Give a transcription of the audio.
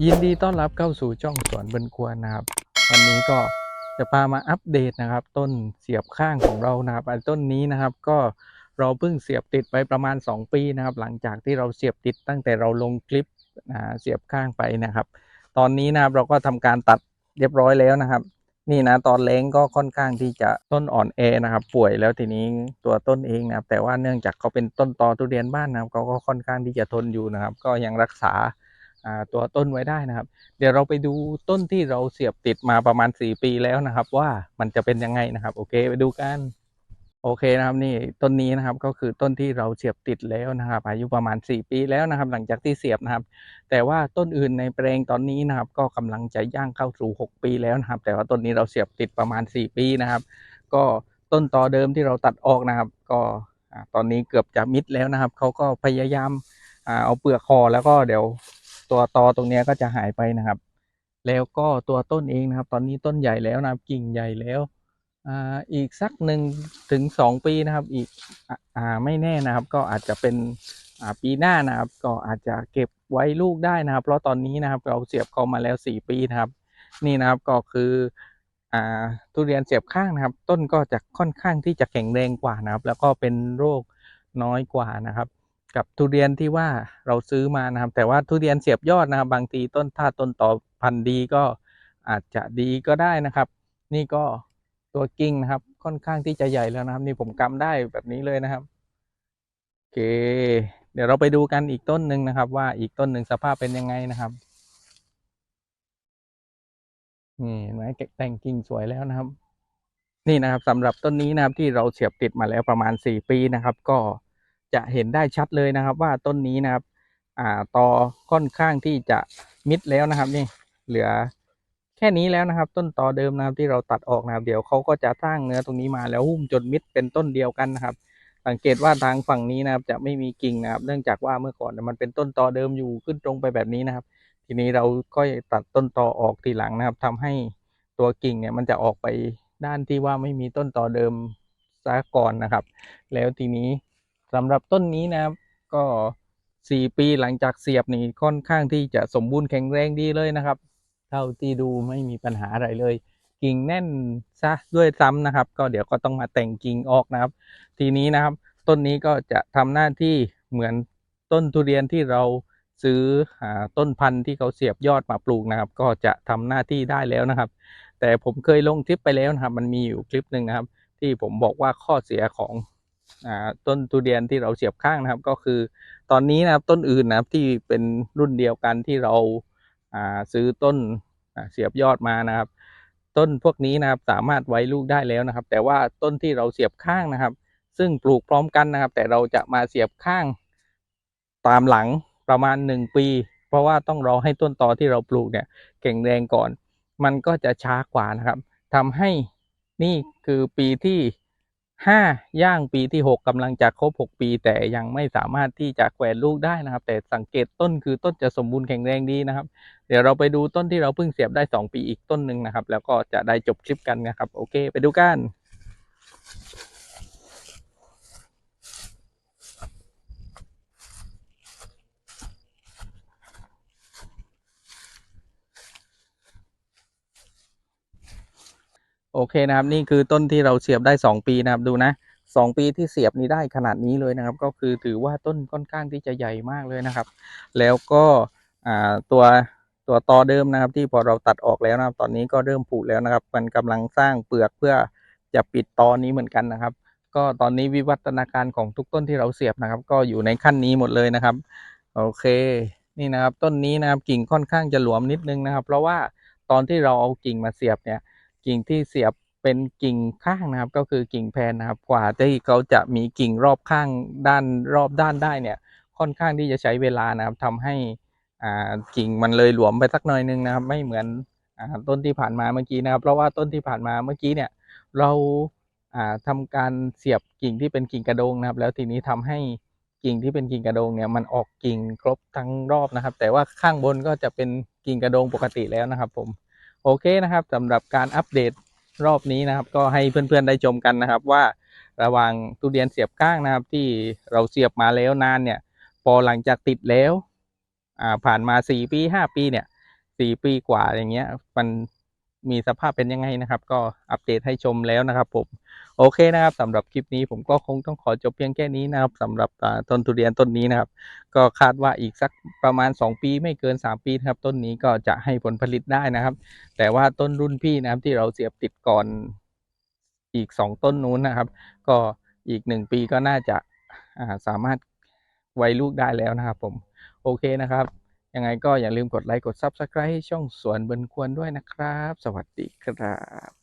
ยินดีต้อนรับเข้าสู่ช่องสวนบนควรนะครับ วันนี้ก็จะพามาอัปเดตนะครับ ต้นเสียบข้างของเรานะครับต้นนี้นะครับก็เราเพิ่งเสียบติดไปประมาณ 2 ปีนะครับ หลังจากที่เราเสียบติดตั้งแต่เราลงคลิปเสียบข้างไปนะครับ ตอนนี้นะครับเราก็ทำการตัดเรียบร้อยแล้วนะครับ นี่นะตอนเล้งก็ค่อนข้างที่จะต้นอ่อนแอนะครับ ป่วยแล้วทีนี้ตัวต้นเองนะครับ แต่ว่าเนื่องจากเขาเป็นต้นตอทุเรียนบ้านนะครับเขาก็ค่อนข้างที่จะทนอยู่นะครับ ก็ยังรักษา ตัวต้นไว้ได้นะครับ เดี๋ยวเราไปดูต้นที่เราเสียบติดมาประมาณ 4 ปีแล้วนะครับ ว่ามันจะเป็นยังไงนะครับ โอเคไปดูกันโอเคนะครับนี่ต้นนี้นะครับก็คือต้นที่เราเสียบติดแล้วนะครับ อายุประมาณ 4 ปีแล้วนะครับ หลังจากที่เสียบนะครับ แต่ว่าต้นอื่นในแปลงตอนนี้นะครับ ก็กำลังจะย่างเข้าสู่ 6 ปีแล้วนะครับ แต่ว่าต้นนี้เราเสียบติดประมาณ 4 ปีนะครับ ก็ต้นตอเดิมที่เราตัดออกนะครับ ก็ตอนนี้เกือบจะมิดแล้วนะครับเขาก็พยายามเอาเปลือกคอแล้วก็เดี๋ยว ตัวตอตรงนี้ก็จะหายไปนะครับ แล้วก็ตัวต้นเองนะครับ ตอนนี้ต้นใหญ่แล้วนะครับกิ่งใหญ่แล้วอ่าอีกสักหนึ่งถึงสองปีนะครับ อีกอ่าไม่แน่นะครับ ก็อาจจะเป็นอ่าปีหน้านะครับ ก็อาจจะเก็บไว้ลูกได้นะครับ เพราะตอนนี้นะครับเราเสียบเขามาแล้วสี่ปีนะครับ นี่นะครับก็คืออ่าทุเรียนเสียบข้างนะครับ ต้นก็จะค่อนข้างที่จะแข็งแรงกว่านะครับ แล้วก็เป็นโรคน้อยกว่านะครับ กับทุเรียนที่ว่าเราซื้อมานะครับ แต่ว่าทุเรียนเสียบยอดนะครับ บางทีต้นถ้าต้นต่อพันธุ์ดีก็อาจจะดีก็ได้นะครับ นี่ก็ตัวกิ่งนะครับ ค่อนข้างที่จะใหญ่แล้วนะครับ นี่ผมกำได้แบบนี้เลยนะครับโอเค เดี๋ยวเราไปดูกันอีกต้นหนึ่งนะครับ ว่าอีกต้นหนึ่งสภาพเป็นยังไงนะครับนี่ห็นไหมแต่งกิ่งสวยแล้วนะครับ นี่นะครับสำหรับต้นนี้นะครับที่เราเสียบติดมาแล้วประมาณสี่ปีนะครับ ก็ จะเห็นได้ชัดเลยนะครับ ว่าต้นนี้นะครับอ่าตอค่อนข้างที่จะมิดแล้วนะครับนี่เหลือแค่นี้แล้วนะครับ ต้นตอเดิมนะครับที่เราตัดออกนะครับเดี๋ยวเขาก็จะสร้างเนื้อตรงนี้มาแล้วหุ้มจนมิดเป็นต้นเดียวกันนะครับ สังเกตว่าทางฝั่งนี้นะครับจะไม่มีกิ่งนะครับ เนื่องจากว่าเมื่อก่อนมันเป็นต้นตอเดิมอยู่ขึ้นตรงไปแบบนี้นะครับ ทีนี้เราก็ตัดต้นตอออกทีหลังนะครับทำให้ตัวกิ่งเนี่ยมันจะออกไปด้านที่ว่าไม่มีต้นตอเดิมซะก่อนนะครับ แล้วทีนี้ สำหรับต้นนี้นะครับ ก็สี่ปีหลังจากเสียบนี่ค่อนข้างที่จะสมบูรณ์แข็งแรงดีเลยนะครับ เท่าที่ดูไม่มีปัญหาอะไรเลย กิ่งแน่นซะด้วยซ้ำนะครับ ก็เดี๋ยวก็ต้องมาแต่งกิ่งออกนะครับ ทีนี้นะครับ ต้นนี้ก็จะทำหน้าที่เหมือนต้นทุเรียนที่เราซื้ออต้นพันธุ์ที่เขาเสียบยอดมาปลูกนะครับ ก็จะทำหน้าที่ได้แล้วนะครับ แต่ผมเคยลงคลิปไปแล้วนะครับ มันมีอยู่คลิปหนึ่งนะครับ ที่ผมบอกว่าข้อเสียของ ต้นทุเรียนที่เราเสียบข้างนะครับ ก็คือตอนนี้นะครับต้นอื่นนะครับที่เป็นรุ่นเดียวกันที่เราซื้อต้นเสียบยอดมานะครับ ต้นพวกนี้นะครับสามารถไว้ลูกได้แล้วนะครับ แต่ว่าต้นที่เราเสียบข้างนะครับ ซึ่งปลูกพร้อมกันนะครับ แต่เราจะมาเสียบข้างตามหลังประมาณหนึ่งปี เพราะว่าต้องรอให้ต้นตอที่เราปลูกเนี่ยแข็งแรงก่อน มันก็จะช้ากว่านะครับทำให้นี่คือปีที่ ห้าย่างปีที่หกกำลังจะครบหกปี แต่ยังไม่สามารถที่จะแขวนลูกได้นะครับ แต่สังเกตต้นคือต้นจะสมบูรณ์แข็งแรงดีนะครับ เดี๋ยวเราไปดูต้นที่เราเพิ่งเสียบได้สองปีอีกต้นหนึ่งนะครับ แล้วก็จะได้จบคลิปกันนะครับ โอเค ไปดูกัน โอเคนะครับนี่คือต้นที่เราเสียบได้สองปีนะครับดูนะสองปีที่เสียบนี้ได้ขนาดนี้เลยนะครับ ก็คือถือว่าต้นค่อนข้างที่จะใหญ่มากเลยนะครับ แล้วก็ตัวตัวตอเดิมนะครับ ที่พอเราตัดออกแล้วนะครับ ตอนนี้ก็เริ่มผุแล้วนะครับ มันกำลังสร้างเปลือกเพื่อจะปิดตอนี้เหมือนกันนะครับ ก็ตอนนี้วิวัฒนาการของทุกต้นที่เราเสียบนะครับ ก็อยู่ในขั้นนี้หมดเลยนะครับ โอเคนี่นะครับต้นนี้นะครับกิ่งค่อนข้างจะหลวมนิดนึงนะครับ เพราะว่าตอนที่เราเอากิ่งมาเสียบเนี่ย กิ่งที่เสียบเป็นกิ่งข้างนะครับ ก็คือกิ่งแพนนะครับ กว่าที่เขาจะมีกิ่งรอบข้างด้านรอบด้านได้เนี่ย ค่อนข้างที่จะใช้เวลานะครับทำให้กิ่งมันเลยหลวมไปสักหน่อยนึงนะครับ ไม่เหมือนอต้นที่ผ่านมาเมื่อกี้นะครับ เพราะว่าต้นที่ผ่านมาเมื่อกี้เนี่ย เราอ่าทำการเสียบกิ่งที่เป็นกิ่งกระโดงนะครับ แล้วทีนี้ทำให้กิ่งที่เป็นกิ่งกระโดงเนี่ยมันออกกิ่งครบทั้งรอบนะครับ แต่ว่าข้างบนก็จะเป็นกิ่งกระโดงปกติแล้วนะครับ ผม โอเคนะครับสำหรับการอัปเดตรอบนี้นะครับ ก็ให้เพื่อนๆได้ชมกันนะครับ ว่าระหว่างทุเรียนเสียบก้างนะครับ ที่เราเสียบมาแล้วนานเนี่ย พอหลังจากติดแล้ว อ่าผ่านมาสี่ปีห้าปีเนี่ยสี่ปีกว่าอย่างเงี้ย มัน มีสภาพเป็นยังไงนะครับ ก็อัปเดตให้ชมแล้วนะครับ ผมโอเคนะครับสำหรับคลิปนี้ผมก็คงต้องขอจบเพียงแค่นี้นะครับสำหรับต้นทุเรียนต้นนี้นะครับ ก็คาดว่าอีกสักประมาณ 2 ปีไม่เกิน 3 ปีนะครับ ต้นนี้ก็จะให้ผลผลิตได้นะครับ แต่ว่าต้นรุ่นพี่นะครับที่เราเสียบติดก่อนอีก 2 ต้นนู้นนะครับ ก็อีก 1 ปีก็น่าจะาสามารถไว้ลูกได้แล้วนะครับ ผมโอเคนะครับ ยังไงก็อย่าลืมกดไลค์กด Subscribe ให้ช่องสวนบนควรด้วยนะครับ สวัสดีครับ